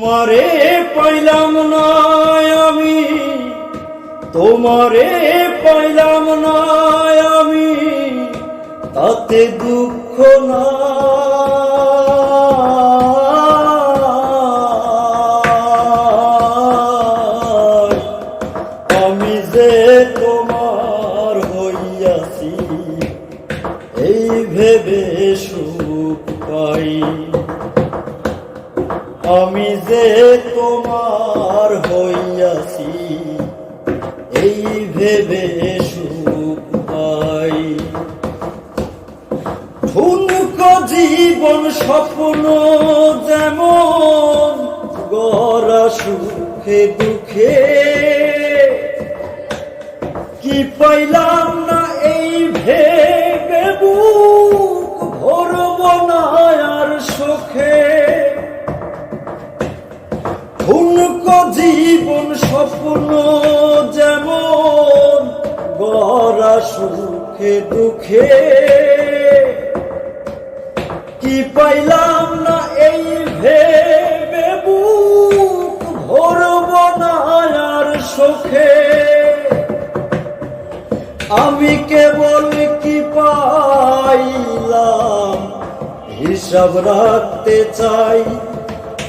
তোমারে পাইলাম না আমি। তোমারে পাইলাম না আমি। তাতে দুঃখ না আমি যে তোমার এই ভেবে আমি যে তোমার হইয়াছি, এই ভেবে সুখ পাই। জীবন স্বপ্ন যেমন, গড়া সুখে দুঃখে। কি পাইলাম না ঠুনক জীবন স্বপ্ন যেমন গড়া সুখে দুঃখে। কি পাইলাম না এই ভেবে ভরব না আর সুখে আমি কেবল কি পাইলাম হিসাব রাখতে চাই?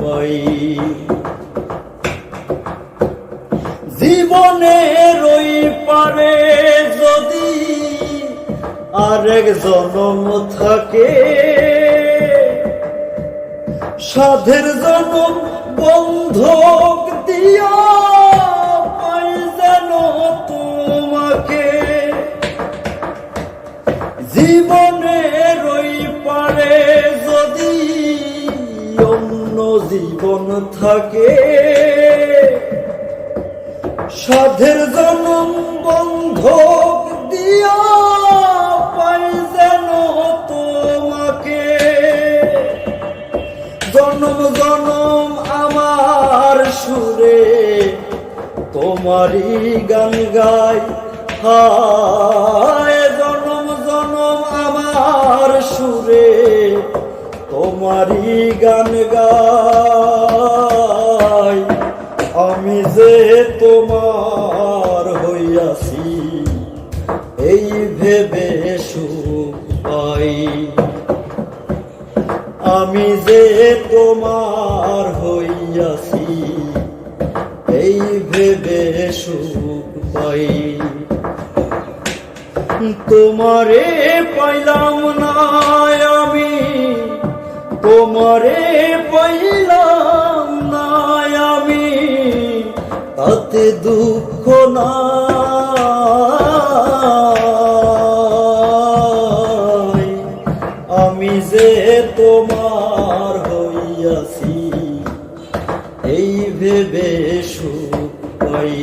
পাই জীবনে ওই পারে যদি আরেক জনম থাকে। সাধের জনম বন্ধক দিয়া যেন তোমাকে। জীবনের জীবন থাকে। সাধের জনম বন্ধ দিয়া তোমাকে। জনম জনম আমার সুরে তোমারই গান গাই। হায়, জনম জনম আমার সুরে তোমারই গান গাই। আমি যে তোমার হইয়াছি, এই ভেবে সুখ পাই। আমি যে তোমার হইয়াছি, এই ভেবে সুখ পাই। তোমারে পাইলাম তোমারে পাইলাম না আমি, তাতে দুঃখ না। আমি যে তোমার হইয়াছি, এই ভেবে সুপাই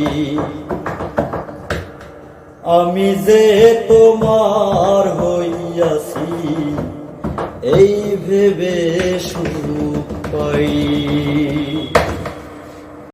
আমি যে তোমার হইয়াছি এই ভেবে শুরু পাই